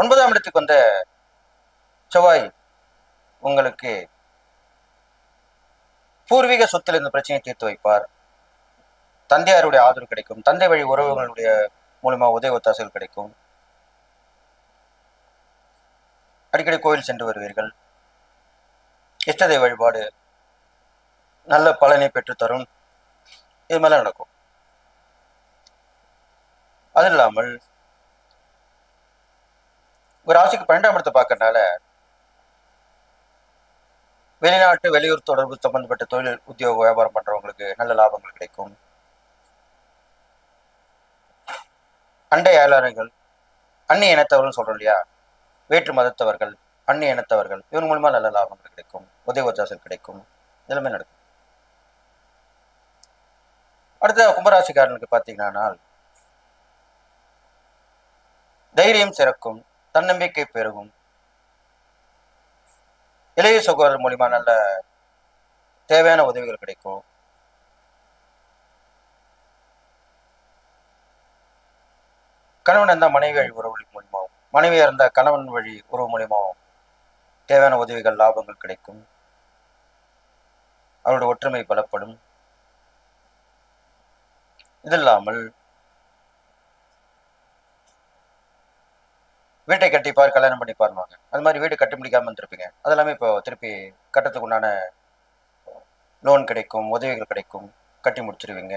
ஒன்பதாம் இடத்துக்கு வந்த செவ்வாய் உங்களுக்கு பூர்வீக சொத்தில் இந்த பிரச்சனையை தீர்த்து வைப்பார். தந்தையாருடைய ஆதரவு கிடைக்கும். தந்தை வழி உறவுகளுடைய மூலமா உதவி ஒத்தாசைகள் கிடைக்கும். அடிக்கடி கோயில் சென்று வருவீர்கள். இஷ்டதை வழிபாடு நல்ல பலனை பெற்றுத்தரும். இது மாதிரிலாம் நடக்கும். அது இல்லாமல் ஒரு ராசிக்கு பன்னெண்டாம் இடத்தை பார்க்கறதுனால வெளிநாட்டு வெளியூர் தொடர்பு சம்பந்தப்பட்ட தொழில் உத்தியோக வியாபாரம் பண்றவங்களுக்கு நல்ல லாபங்கள் கிடைக்கும். அண்டை அயலாளர்கள் அந்நிய இனத்தவர்கள் சொல்றோம் இல்லையா? வேற்று மதத்தவர்கள் அந்நிய இனத்தவர்கள் இவங்க மூலமா நல்ல லாபங்கள் கிடைக்கும். உதவி ஒத்தாசல் கிடைக்கும். இதெல்லாமே நடக்கும். அடுத்த கும்பராசிக்காரனுக்கு பார்த்தீங்கன்னா தைரியம் சிறக்கும். தன்னம்பிக்கை பெருகும். இளைய சகோதரர் மூலியமா நல்ல தேவையான உதவிகள் கிடைக்கும். கணவன் இருந்தால் மனைவி வழி உறவு மூலியமாகவும் மனைவியாக இருந்தால் கணவன் வழி உறவு மூலியமாகவும் தேவையான உதவிகள் லாபங்கள் கிடைக்கும். அவருடைய ஒற்றுமை பலப்படும். இது இல்லாமல் வீட்டை கட்டிப்பார் கல்யாணம் பண்ணிப்பாருவாங்க அது மாதிரி வீடு கட்டி முடிக்காமல் இருந்திருப்பீங்க அதெல்லாமே இப்போ திருப்பி கட்டத்துக்கு உண்டான லோன் கிடைக்கும் உதவிகள் கிடைக்கும் கட்டி முடிச்சிருவீங்க.